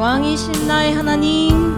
왕이신 나의 하나님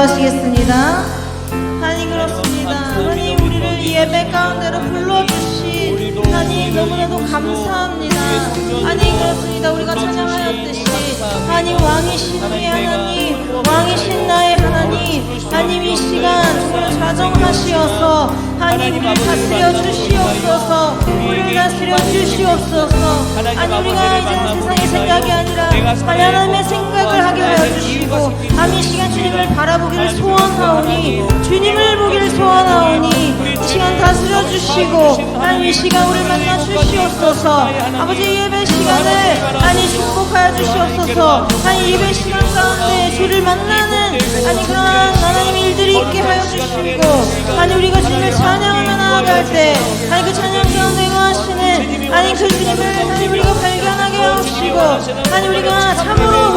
기도하시겠습니다. 하나님 그렇습니다. 하나님 우리를 이 예배 가운데로 불러주신 하나님 너무나도 감사합니다. 하나님 그렇습니다. 우리가 찬양하였듯이 하나님 왕이신 우리 하나님 왕이신 나의 하나님 하나님 이 시간 정말 좌정하시어서 하나님 우리를 다스려 주시옵소서. 우리를 다스려 주시옵소서. 아니 우리가 이제는 세상의 생각이 아니라 하나님의 생각을 하게 하여 주시고 이 시간 주님을 바라보기를 소원하오니 주님을 보기를 소원하오니 이 시간 다스려 주시고 이 시간 우리를 만나 주시옵소서. 아버지 예배 시간을 아니 축복하여 주시옵소서. 하나님 예배 시간 가운데 주를 만나는 아니 그런 하나님 일들이 있게 하여 주시고 아니 우리가 주님을 찬양하며 나아갈 때 아니 그 찬양 가운데 하시는 아니 그 주님을 아니 우리가 발견하게 하시고 아니 우리가 참으로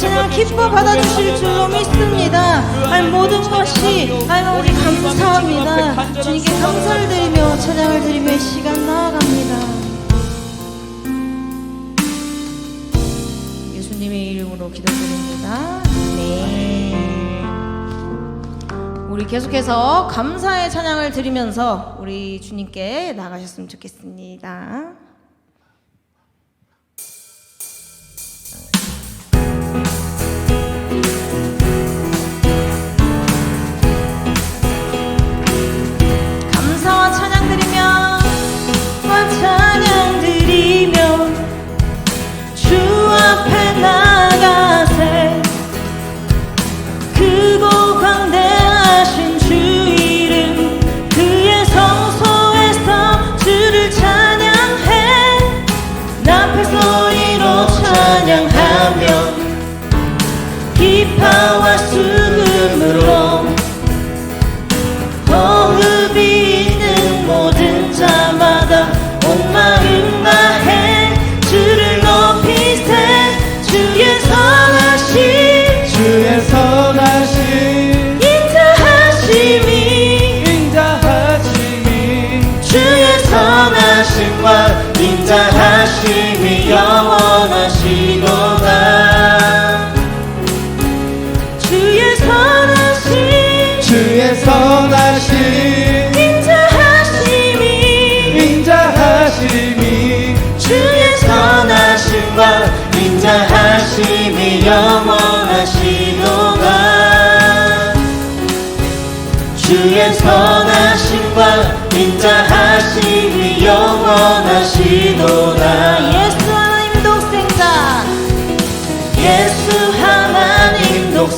찬양을 기뻐 받아주실 줄로 믿습니다. 아니 모든 것이 아니 우리 감사합니다. 주님께 감사를 드리며 찬양을 드리며 이 시간 나아갑니다. 예수님의 이름으로 기도드립니다. 아멘 우리 계속해서 감사의 찬양을 드리면서 우리 주님께 나가셨으면 좋겠습니다.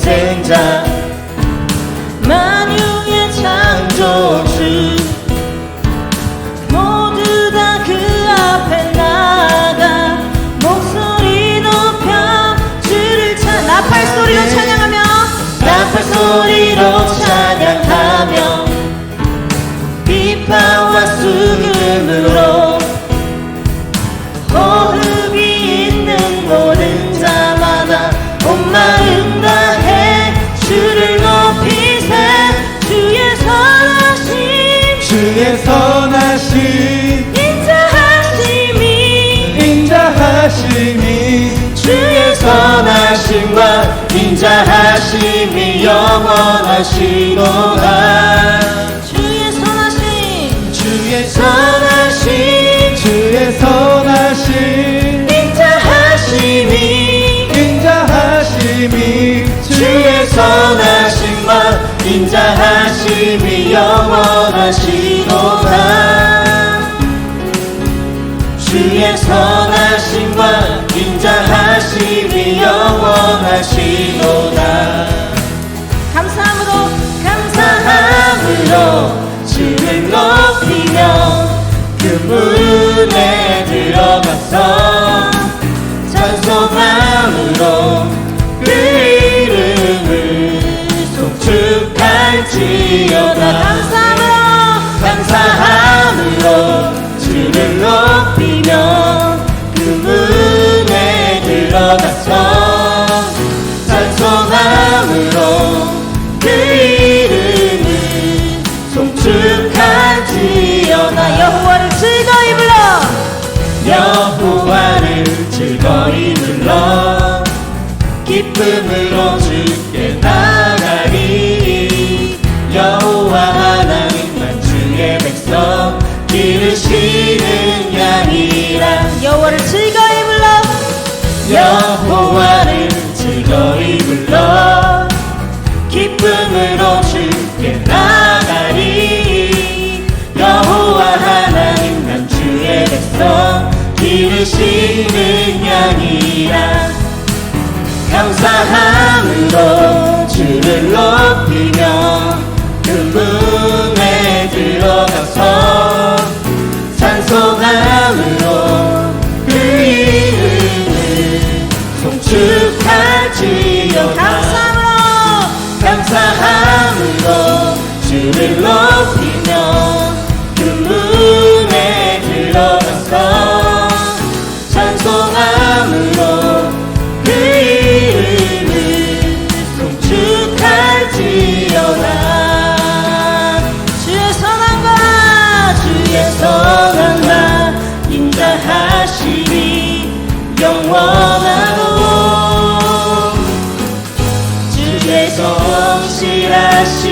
독생자. 만유의 창조주. 모두 다 그 앞에 나가 목소리 높여 주를 찬 나팔 소리로 찬양하며 나팔 소리로 찬양 하시도다 주의 선하신 주의 선하신 주의 선하신 인자하심이 인자하심이 주의 선하신 마 인자하심이 영원하시도다 주의 선하신 마 인자하심이 영원하시도다 forever. tiraste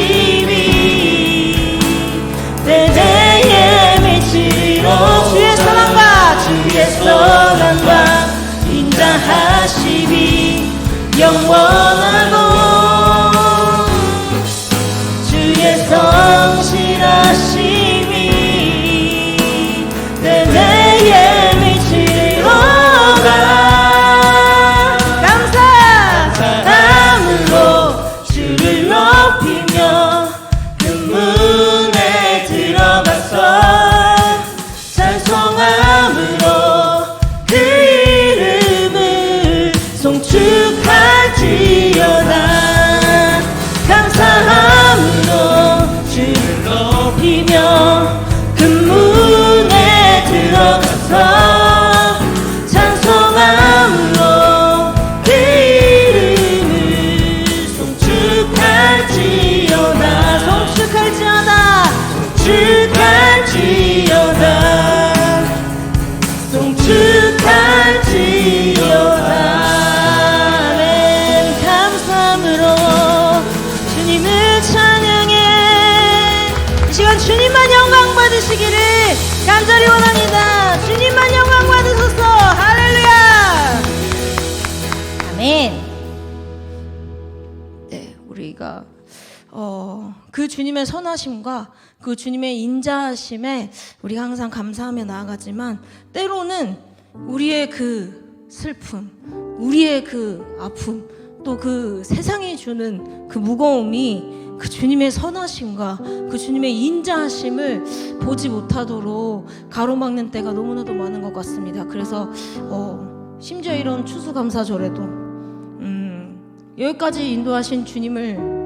그 주님의 선하심과 그 주님의 인자하심에 우리가 항상 감사하며 나아가지만 때로는 우리의 그 슬픔, 우리의 그 아픔, 또 그 세상이 주는 그 무거움이 그 주님의 선하심과 그 주님의 인자하심을 보지 못하도록 가로막는 때가 너무나도 많은 것 같습니다. 그래서 어, 심지어 이런 추수감사절에도 음, 여기까지 인도하신 주님을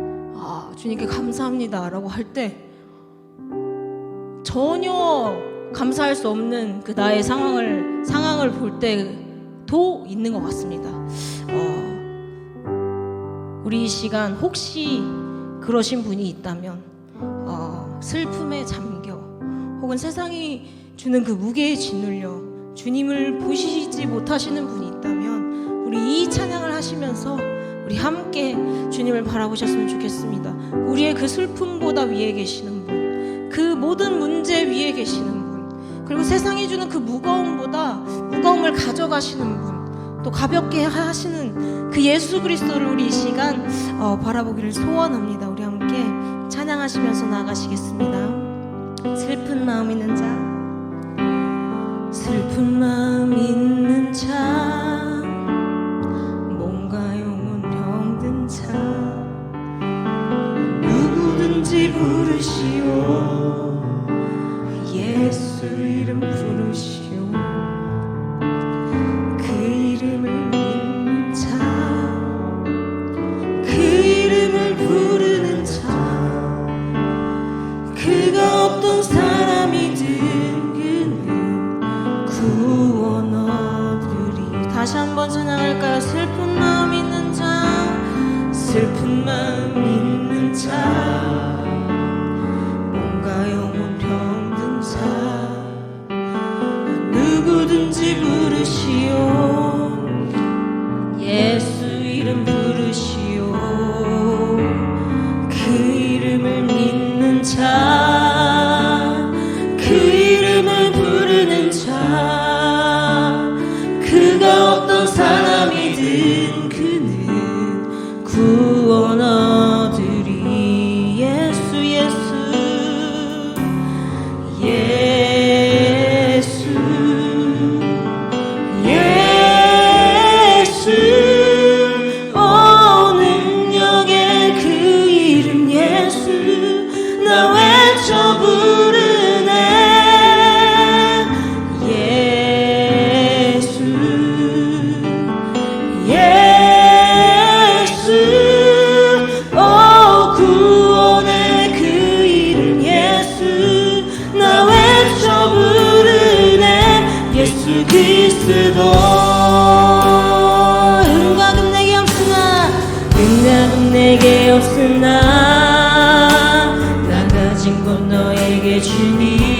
아, 주님께 감사합니다 라고 할 때 전혀 감사할 수 없는 그 나의 상황을 상황을 볼 때도 있는 것 같습니다. 어, 우리 이 시간 혹시 그러신 분이 있다면 어, 슬픔에 잠겨 혹은 세상이 주는 그 무게에 짓눌려 주님을 보시지 못하시는 분이 있다면 우리 이 찬양을 하시면서 우리 함께 주님을 바라보셨으면 좋겠습니다. 우리의 그 슬픔보다 위에 계시는 분, 그 모든 문제 위에 계시는 분, 그리고 세상이 주는 그 무거움보다 무거움을 가져가시는 분, 또 가볍게 하시는 그 예수 그리스도를 우리 이 시간 어, 바라보기를 소원합니다. 우리 함께 찬양하시면서 나가시겠습니다. 슬픈 마음 있는 자, 슬픈 마음 있는 예수 이름 부르시 친구 너에게 주니?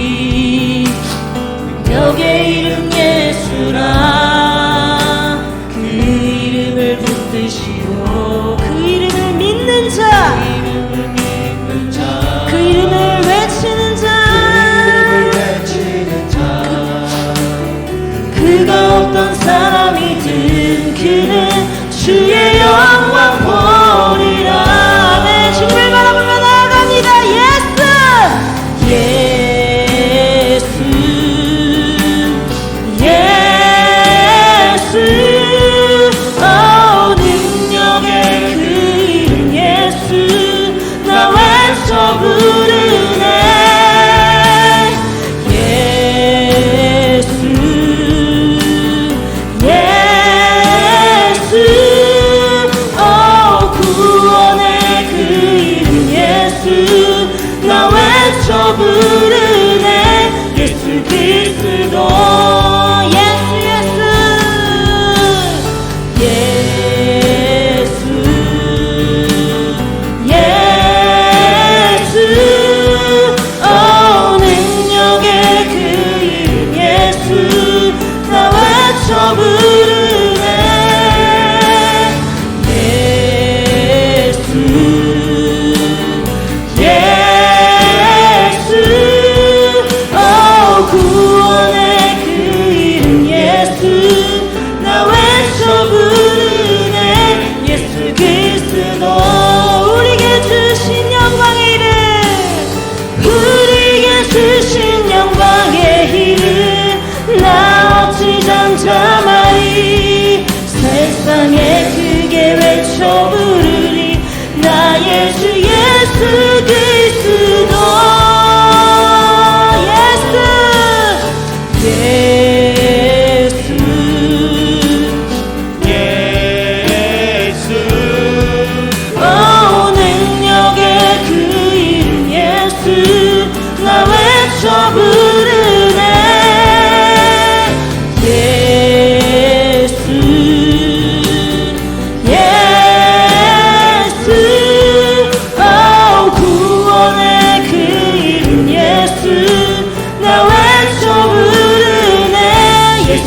Father.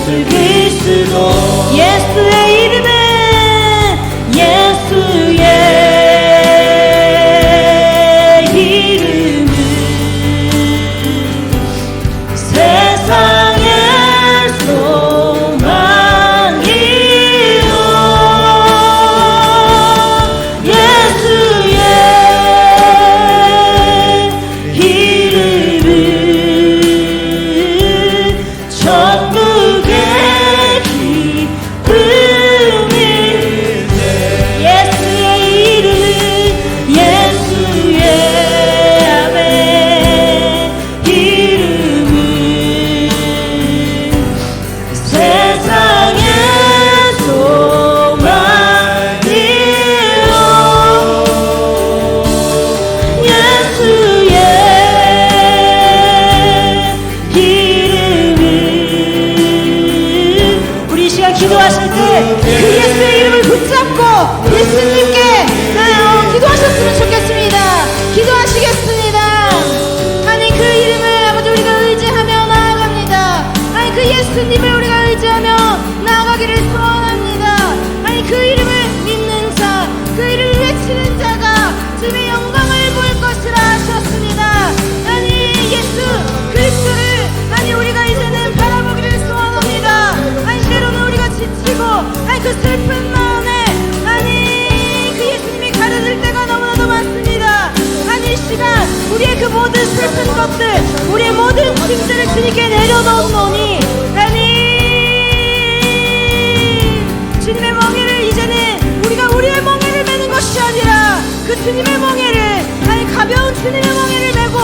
to. 주님께 내려놓으노니. 하니 주님의 멍에를 이제는 우리가 우리의 멍에를 메는 것이 아니라 그 주님의 멍에를 아니 가벼운 주님의 멍에를 메고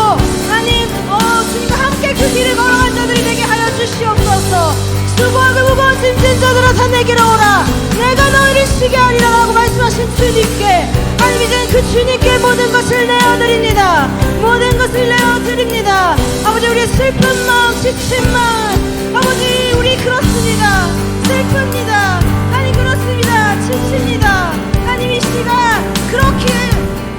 나님 어 주님과 함께 그 길을 걸어갈 자들이 되게 하여 주시옵소서. 수고하고 무거운 짐진 자들아 다 내게로 오라. 내가 너희를 쉬게 하리라 라고 말씀하신 주님께 이제는 그 주님께 모든 것을 내어드립니다. 모든 것을 내어드립니다. 아버지 우리의 슬픈 마음 지친 마음. 아버지 우리 그렇습니다. 슬픕니다. 아니 그렇습니다. 지칩니다. 하나님 이 시간 그렇게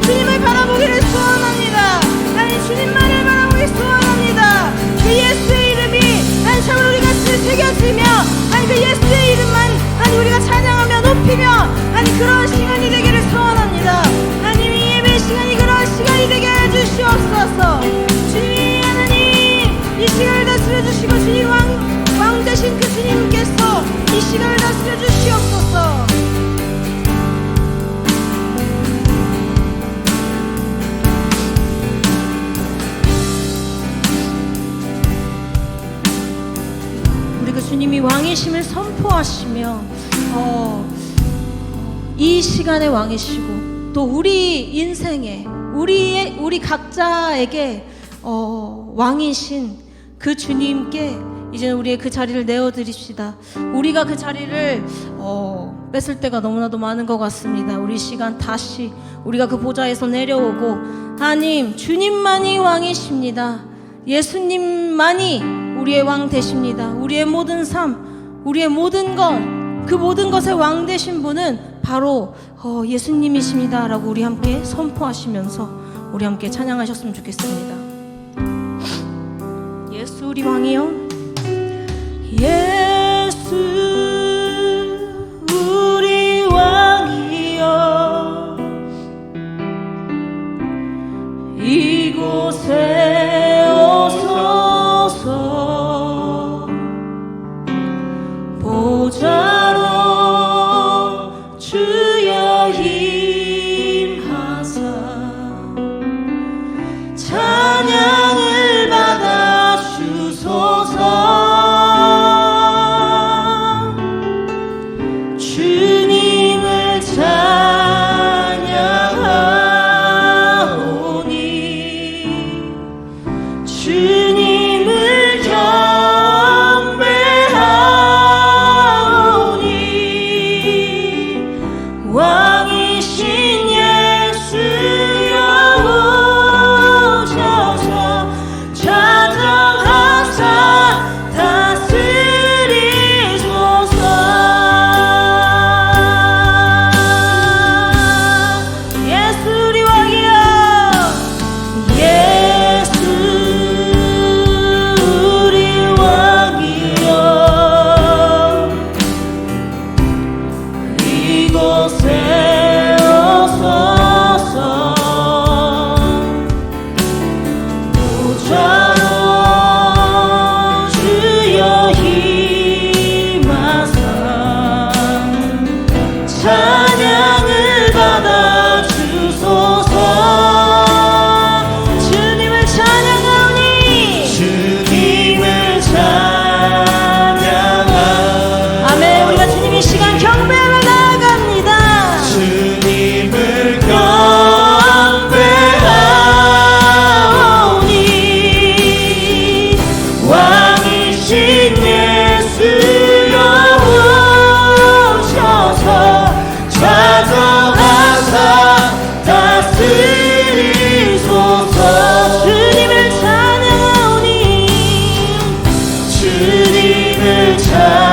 주님을 바라보기를 소원합니다. 하나님 주님만을 바라보기 소원합니다. 그 예수의 이름이 한 참으로 우리가 새겨지며 아니 그 예수의 이름만 아니 우리가 찬양하며 높이며 아니 그런 시간이 되기 주시고 주님 왕, 왕 되신 그 주님께서 이 시간을 다스려 주시옵소서. 우리 그 주님이 왕이심을 선포하시며 어, 이 시간의 왕이시고 또 우리 인생에 우리의 우리 각자에게 어, 왕이신 그 주님께 이제 우리의 그 자리를 내어 드립시다. 우리가 그 자리를 어, 뺏을 때가 너무나도 많은 것 같습니다. 우리 시간 다시 우리가 그 보좌에서 내려오고 하나님 주님만이 왕이십니다. 예수님만이 우리의 왕 되십니다. 우리의 모든 삶, 우리의 모든 것, 그 모든 것의 왕 되신 분은 바로 어, 예수님이십니다라고 우리 함께 선포하시면서 우리 함께 찬양하셨으면 좋겠습니다. 우리 왕이요. 예 주님을 찬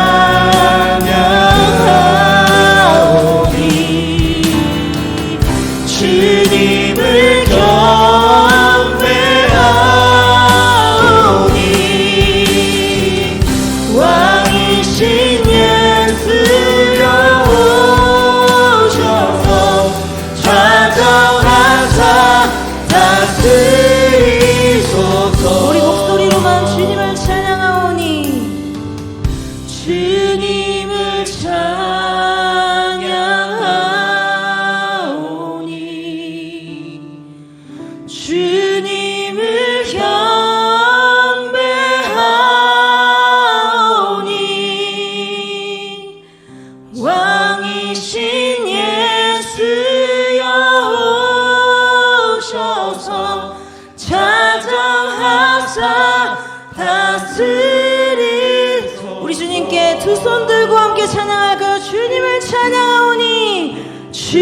두 손 들고 함께 찬양할까요? 주님을 찬양하오니 주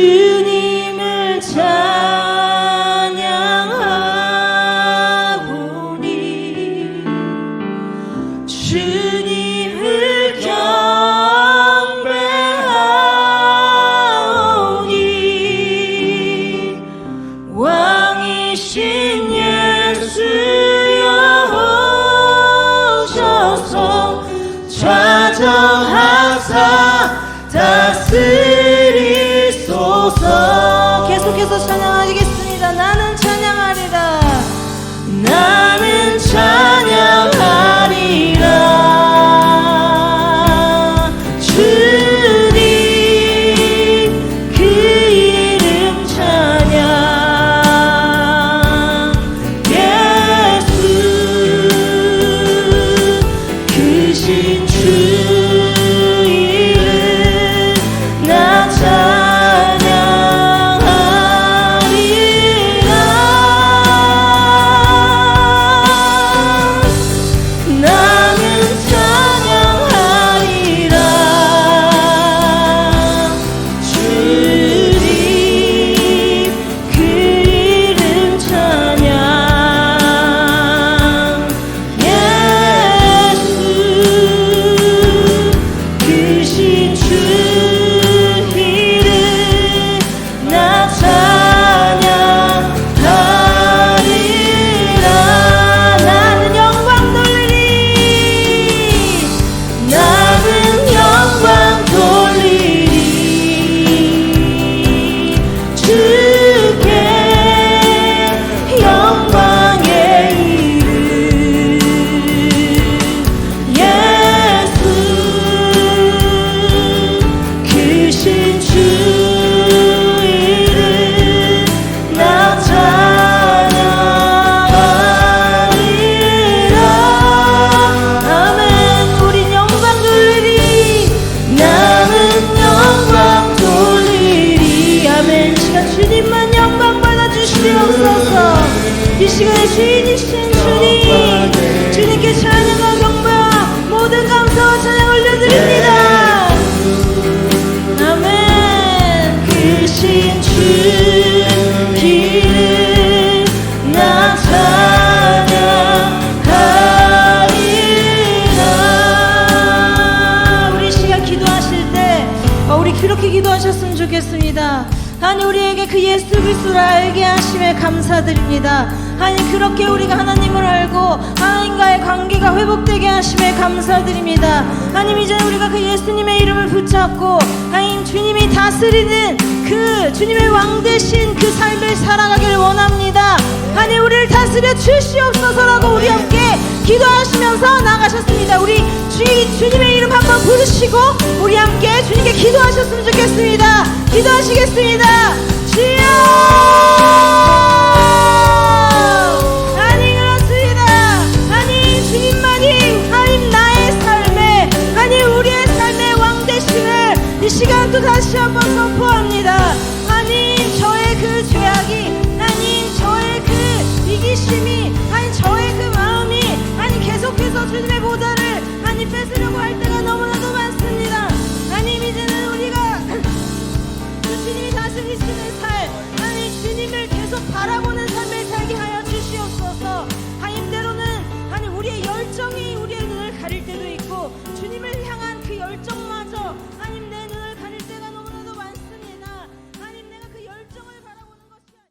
주인이신 주님 주님께 찬양과 경배와 모든 감사와 올려드립니다. 아멘. 크신 주 이름 나 찬양하리라 우리 시간 기도하실 때 어, 우리 그렇게 기도하셨으면 좋겠습니다 하나님 우리에게 그 예수 그리스도를 알게 하심에 감사드립니다. 하나님 그렇게 우리가 하나님을 알고 하나님과의 관계가 회복되게 하심에 감사드립니다. 하나님 이제 우리가 그 예수님의 이름을 붙잡고 하나님 주님이 다스리는 그 주님의 왕 되신 그 삶을 살아가길 원합니다. 하나님 우리를 다스려 주시옵소서라고 우리 함께 기도하시면서 나가셨습니다. 우리 주, 주님의 이름 한번 부르시고 우리 함께 주님께 기도하셨으면 좋겠습니다. 기도하시겠습니다. 주여